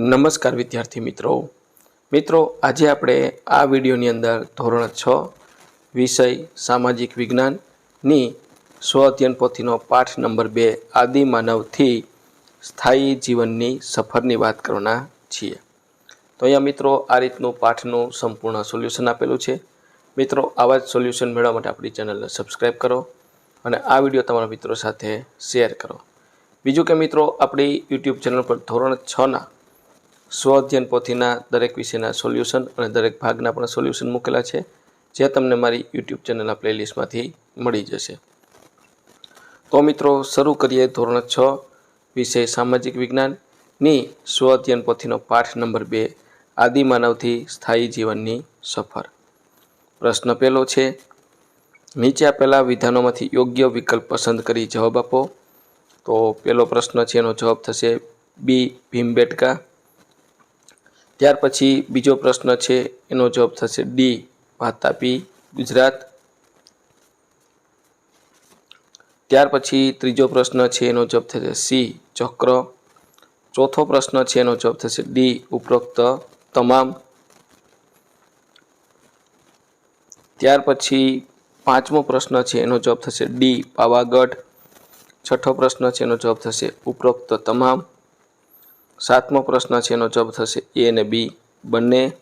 નમસ્કાર વિદ્યાર્થી મિત્રો. મિત્રો, આજે આપણે આ વિડીયોની અંદર ધોરણ છ, વિષય સામાજિક વિજ્ઞાનની સ્વ અધ્યયન પોથીનો પાઠ નંબર બે, આદિ માનવથી સ્થાયી જીવનની સફરની વાત કરવાના છીએ. તો અહીંયા મિત્રો, આ રીતનું પાઠનું સંપૂર્ણ સોલ્યુશન આપેલું છે. મિત્રો, આવા જ સોલ્યુશન મેળવવા માટે આપણી ચેનલને સબસ્ક્રાઈબ કરો અને આ વીડિયો તમારા મિત્રો સાથે શેર કરો. બીજું કે મિત્રો, આપણી યુટ્યુબ ચેનલ પર ધોરણ છના સ્વ અધ્યયન પોથીના દરેક વિષયના સોલ્યુશન અને દરેક ભાગના પણ સોલ્યુશન મૂકેલા છે, જે તમને મારી યુટ્યુબ ચેનલના પ્લેલિસ્ટમાંથી મળી જશે. તો મિત્રો, શરૂ કરીએ ધોરણ છ, વિષય સામાજિક વિજ્ઞાનની સ્વ અધ્યયન પોથીનો પાઠ નંબર બે આદિમાનવથી સ્થાયી જીવનની સફર. પ્રશ્ન પહેલો છે, નીચે આપેલા વિધાનોમાંથી યોગ્ય વિકલ્પ પસંદ કરી જવાબ આપો. તો પહેલો પ્રશ્ન છે, એનો જવાબ થશે બી, ભીમબેટકા. ત્યાર પછી બીજો પ્રશ્ન છે, એનો જવાબ થશે ડી વાતાપી ગુજરાત. ત્યાર પછી ત્રીજો પ્રશ્ન છે, એનો જવાબ થશે સી, ચક્ર. ચોથો પ્રશ્ન છે, એનો જવાબ થશે ડી, ઉપરોક્ત તમામ. ત્યાર પછી પાંચમો પ્રશ્ન છે, એનો જવાબ થશે ડી, પાવાગઢ. છઠ્ઠો પ્રશ્ન છે, એનો જવાબ થશે ઉપરોક્ત તમામ. સાતમો પ્રશ્ન છે, એનો જવાબ થશે એ અને બી બંને.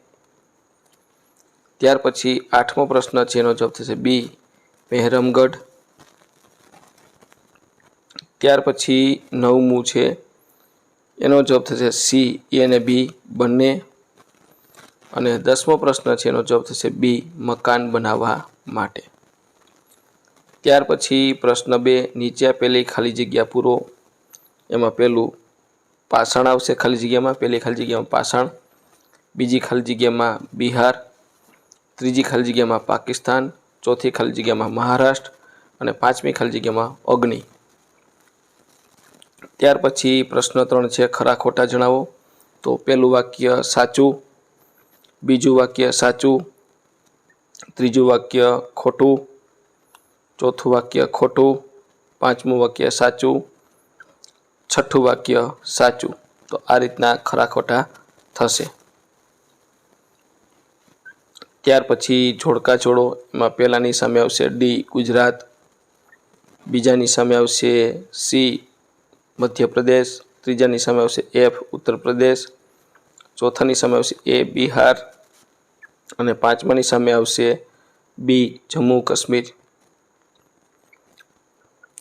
ત્યાર પછી આઠમો પ્રશ્ન છે, એનો જવાબ થશે બી મહેરમગઢ. ત્યાર પછી નવમું છે, એનો જવાબ થશે સી, એ અને બી બંને. અને દસમો પ્રશ્ન છે, એનો જવાબ થશે બી મકાન બનાવવા માટે. ત્યાર પછી પ્રશ્ન બે, નીચે આપેલી ખાલી જગ્યા પૂરો. એમાં પહેલું પાષાણ આવશે ખાલી જગ્યામાં, પહેલી ખાલી જગ્યામાં પાષાણ, બીજી ખાલી જગ્યામાં બિહાર, ત્રીજી ખાલી જગ્યામાં પાકિસ્તાન, ચોથી ખાલી જગ્યામાં મહારાષ્ટ્ર અને પાંચમી ખાલી જગ્યામાં અગ્નિ ત્યાર પછી પ્રશ્ન ત્રણ છે, ખરા ખોટા જણાવો. તો પહેલું વાક્ય સાચું, બીજું વાક્ય સાચું, ત્રીજું વાક્ય ખોટું, ચોથું વાક્ય ખોટું, પાંચમું વાક્ય સાચું છઠ્ઠું વાક્ય સાચું. તો આ રીતના ખરા ખોટા થશે. ત્યાર પછી જોડકા જોડો એમાં પહેલાંની સામે આવશે ડી, ગુજરાત. બીજાની સામે આવશે સી, મધ્યપ્રદેશ. ત્રીજાની સામે આવશે એફ ઉત્તર પ્રદેશ ચોથાની સામે આવશે એ, બિહાર. અને પાંચમાની સામે આવશે બી જમ્મુ કાશ્મીર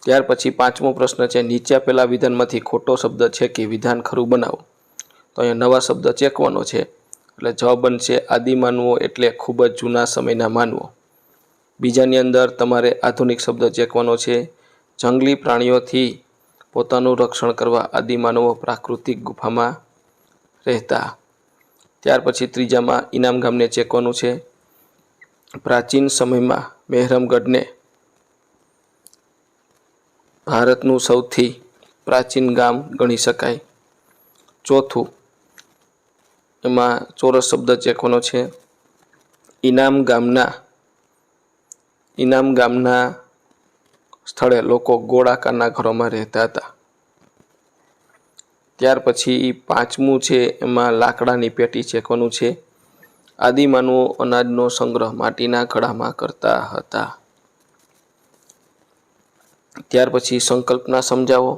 ત્યાર પછી પાંચમો પ્રશ્ન છે, નીચે આપેલા વિધાનમાંથી ખોટો શબ્દ છે કે વિધાન ખરું બનાવો? તો અહીંયા નવા શબ્દ ચેકવાનો છે. એટલે જવાબ બનશે આદિ માનવો એટલે ખૂબ જ જૂના સમયના માનવો. બીજાની અંદર તમારે આધુનિક શબ્દ ચેકવાનો છે. જંગલી પ્રાણીઓથી પોતાનું રક્ષણ કરવા આદિમાનવો પ્રાકૃતિક ગુફામાં રહેતા. ત્યાર પછી ત્રીજામાં ઇનામ ગામને ચેકવાનું છે. પ્રાચીન સમયમાં મહેરમગઢને ભારતનું સૌથી પ્રાચીન ગામ ગણી શકાય. ચોથું, એમાં ચોરસ શબ્દ ચેકવાનો છે. ઇનામ ગામના ઇનામ ગામના સ્થળે લોકો ગોળાકારના ઘરોમાં રહેતા હતા. ત્યાર પછી પાંચમું છે, એમાં લાકડાની પેટી ચેકવાનું છે. આદિમાનવો અનાજનો સંગ્રહ માટીના ઘડામાં કરતા હતા. ત્યાર પછી સંકલ્પના સમજાવો.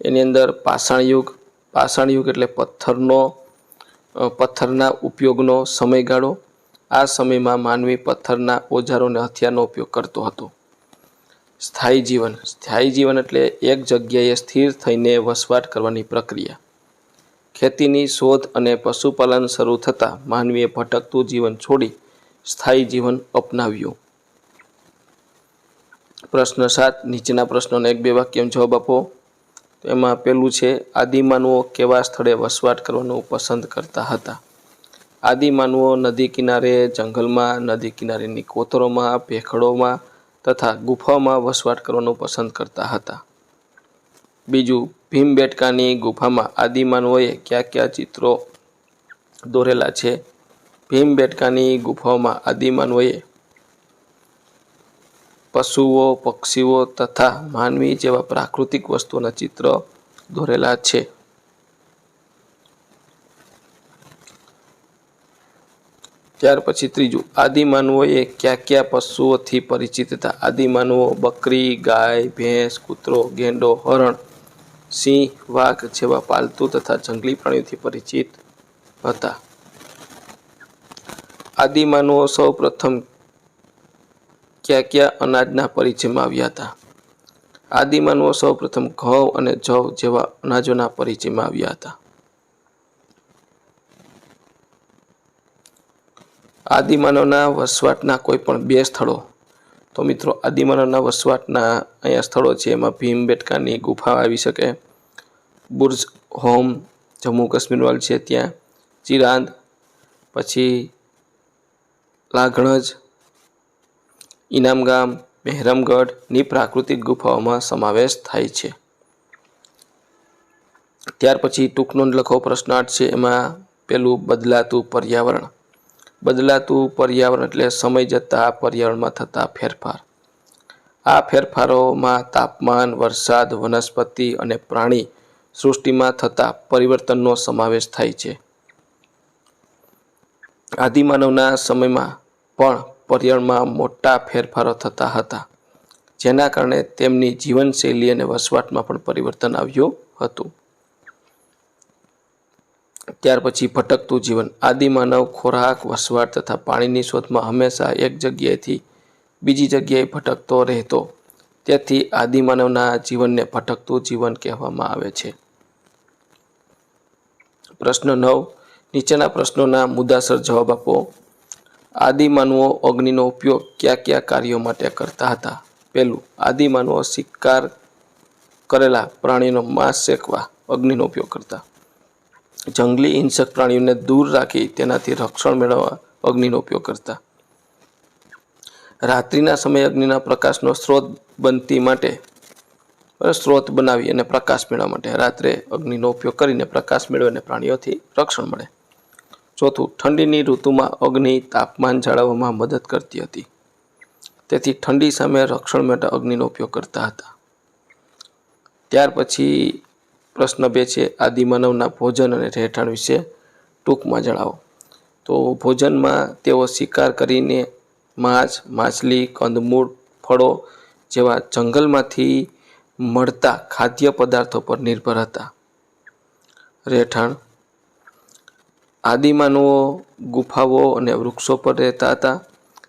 એની અંદર પાષાણ યુગ પાષાણ યુગ એટલે પથ્થરનો પથ્થરના ઉપયોગનો સમયગાળો. આ સમયમાં માનવી પથ્થરના ઓજારો અને હથિયારનો ઉપયોગ કરતો હતો. સ્થાયી જીવન સ્થાયી જીવન એટલે એક જગ્યાએ સ્થિર થઈને વસવાટ કરવાની પ્રક્રિયા. ખેતીની શોધ અને પશુપાલન શરૂ થતાં માનવીએ ભટકતું જીવન છોડી સ્થાયી જીવન અપનાવ્યું. પ્રશ્ન સાત, નીચેના પ્રશ્નોને એક બે વાક્યમાં જવાબ આપો. તો એમાં પેલું છે, આદિમાનવો કેવા સ્થળે વસવાટ કરવાનું પસંદ કરતા હતા? આદિમાનવો નદી કિનારે, જંગલમાં, નદી કિનારેની કોતરોમાં, ભેખડોમાં તથા ગુફાઓમાં વસવાટ કરવાનું પસંદ કરતા હતા. બીજું, ભીમબેટકાની ગુફામાં આદિમાનવોએ કયા કયા ચિત્રો દોરેલા છે? ભીમબેટકાની ગુફાઓમાં આદિમાનવોએ પશુઓ, પક્ષીઓ તથા માનવી જેવા પ્રાકૃતિક વસ્તુઓના ચિત્ર દોરેલા છે. ત્યાર પછી ત્રીજું, આદિમાનવોએ ક્યાં ક્યાં પશુઓથી પરિચિત હતા? આદિમાનવો, બકરી, ગાય, ભેંસ, કૂતરો, ગેંડો, હરણ, સિંહ, વાઘ જેવા પાલતુ તથા જંગલી પ્રાણીઓથી પરિચિત હતા. આદિમાનવો સૌ પ્રથમ કયા કયા અનાજના પરિચયમાં આવ્યા હતા. આદિમાનવો સૌ પ્રથમ ઘઉં અને જવ જેવા અનાજોના પરિચયમાં આવ્યા હતા. આદિમાનવના વસવાટના કોઈ પણ બે સ્થળો. તો મિત્રો, આદિમાનવના વસવાટના અહીંયા સ્થળો છે. એમાં ભીમબેટકાની ગુફા આવી શકે. બુર્જ હોમ, જમ્મુ કાશ્મીરવાલ છે ત્યાં. ચિરાંદ, પછી લાગણજ ઇનામગામ મહેરમગઢની પ્રાકૃતિક ગુફાઓમાં સમાવેશ થાય છે. ત્યાર પછી ટૂંક નોંધ લખો પ્રશ્નાર્થ છે, એમાં પેલું બદલાતું પર્યાવરણ. બદલાતું પર્યાવરણ એટલે સમય જતાં પર્યાવરણમાં થતા ફેરફાર. આ ફેરફારોમાં તાપમાન, વરસાદ, વનસ્પતિ અને પ્રાણી સૃષ્ટિમાં થતા પરિવર્તનનો સમાવેશ થાય છે. આદિમાનવના સમયમાં પણ પર્યાવરણમાં મોટા ફેરફારો થતા હતા, જેના કારણે તેમની જીવનશૈલી અને વસવાટમાં પણ પરિવર્તન આવ્યું હતું. ત્યાર પછી ભટકતું જીવન આદિમાનવ ખોરાક, વસવાટ તથા પાણીની શોધમાં હંમેશા એક જગ્યાએથી બીજી જગ્યાએ ભટકતો રહેતો. તેથી આદિમાનવના જીવનને ભટકતું જીવન કહેવામાં આવે છે. પ્રશ્ન નવ, નીચેના પ્રશ્નોના મુદ્દાસર જવાબ આપો. આદિમાનવો અગ્નિનો ઉપયોગ કયા કયા કાર્યો માટે કરતા હતા? પહેલું આદિમાનવો શિકાર કરેલા પ્રાણીનો માંસ શેકવા અગ્નિનો ઉપયોગ કરતા. જંગલી હિંસક પ્રાણીઓને દૂર રાખી તેનાથી રક્ષણ મેળવવા અગ્નિનો ઉપયોગ કરતા. રાત્રિના સમયે અગ્નિના પ્રકાશનો સ્ત્રોત બનતી માટે સ્ત્રોત બનાવી અને પ્રકાશ મેળવવા માટે રાત્રે અગ્નિનો ઉપયોગ કરીને પ્રકાશ મેળવીને પ્રાણીઓથી રક્ષણ મળે. ચોથું, ઠંડીની ઋતુમાં અગ્નિ તાપમાન જાળવવામાં મદદ કરતી હતી. તેથી ઠંડી સામે રક્ષણ માટે અગ્નિનો ઉપયોગ કરતા હતા. ત્યાર પછી પ્રશ્ન બે છે, આદિમાનવના ભોજન અને રહેઠાણ વિશે ટૂંકમાં જણાવો. તો ભોજનમાં તેઓ શિકાર કરીને માંસ, માછલી, કંદમૂળ, ફળો જેવા જંગલમાંથી મળતા ખાદ્ય પદાર્થો પર નિર્ભર હતા. રહેઠાણ આદિમાનવો ગુફાઓ અને વૃક્ષો પર રહેતા હતા.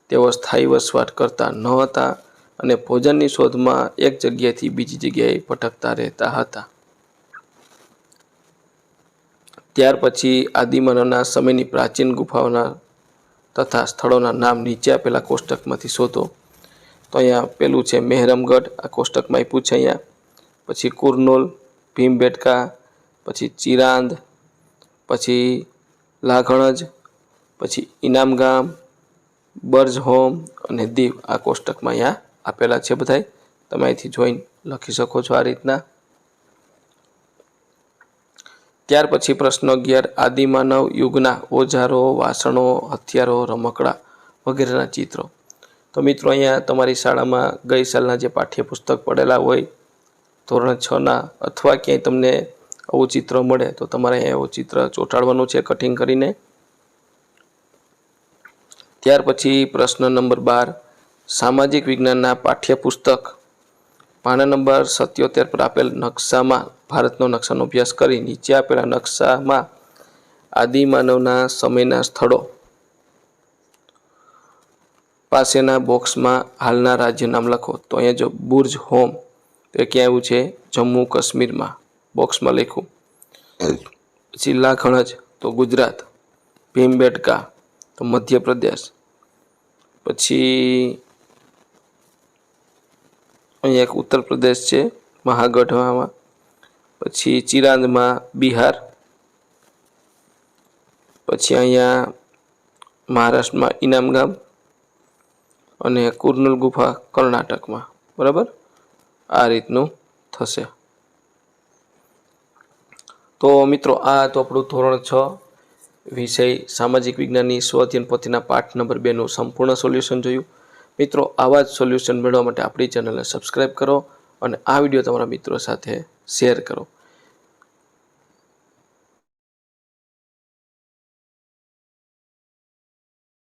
તેઓ સ્થાયી વસવાટ કરતા ન હતા અને ભોજનની શોધમાં એક જગ્યાએથી બીજી જગ્યાએ ભટકતા રહેતા હતા. ત્યાર પછી આદિમાનવના સમયની પ્રાચીન ગુફાઓના તથા સ્થળોના નામ નીચે આપેલા કોષ્ટકમાંથી શોધો. તો અહીંયા પેલું છે મહેરમગઢ, આ કોષ્ટકમાં આપ્યું છે અહીંયા. પછી કુરનોલ, ભીમબેટકા, પછી ચિરાંદ, પછી લાઘણજ પછી ઇનામગામ બર્જ હોમ અને દીવ આ કોષ્ટકમાં અહીંયા આપેલા છે બધાય. તમે અહીંથી જોઈન લખી શકો છો આ રીતના. ત્યાર પછી પ્રશ્ન અગિયાર, આદિમાનવ યુગના ઓજારો, વાસણો, હથિયારો, રમકડા વગેરેના ચિત્રો. તો મિત્રો અહીંયા તમારી શાળામાં ગઈ સાલના જે પાઠ્યપુસ્તક પડેલા હોય, ધોરણ છના અથવા ક્યાંય તમને આવું ચિત્ર મળે તો તમારે એવું ચિત્ર ચોંટાડવાનું છે કટિંગ કરીને. ત્યાર પછી પ્રશ્ન નંબર બાર, સામાજિક વિજ્ઞાનના પાઠ્યપુસ્તક. પાના નંબર સત્યોતેર પર આપેલ નકશામાં ભારતનો નકશાનો અભ્યાસ કરી નીચે આપેલા નકશામાં આદિમાનવના સમયના સ્થળો. પાસેના બોક્સમાં હાલના રાજ્ય નામ લખો. તો અહીંયા જો બુર્જ હોમ એ ક્યાં આવ્યું છે? જમ્મુ કાશ્મીરમાં. બોક્સમાં લખ્યું જિલ્લા ખણજ તો ગુજરાત. ભીમબેટકા તો મધ્યપ્રદેશ. પછી અહીંયા એક ઉત્તર પ્રદેશ છે મહાગઢવામાં. પછી ચિરાંદમાં બિહાર. પછી અહીંયા મહારાષ્ટ્રમાં ઇનામ ગામ. અને કુર્નુલ ગુફા કર્ણાટકમાં. બરાબર? આ રીતનું થશે. તો મિત્રો, આ તો આપણું ધોરણ છ, વિષય સામાજિક વિજ્ઞાનની સ્વધ્યન પોથીના પાઠ નંબર બેનું સંપૂર્ણ સોલ્યુશન જોયું. મિત્રો, આવા જ સોલ્યુશન મેળવવા માટે આપણી ચેનલને સબસ્ક્રાઈબ કરો અને આ વીડિયો તમારા મિત્રો સાથે શેર કરો.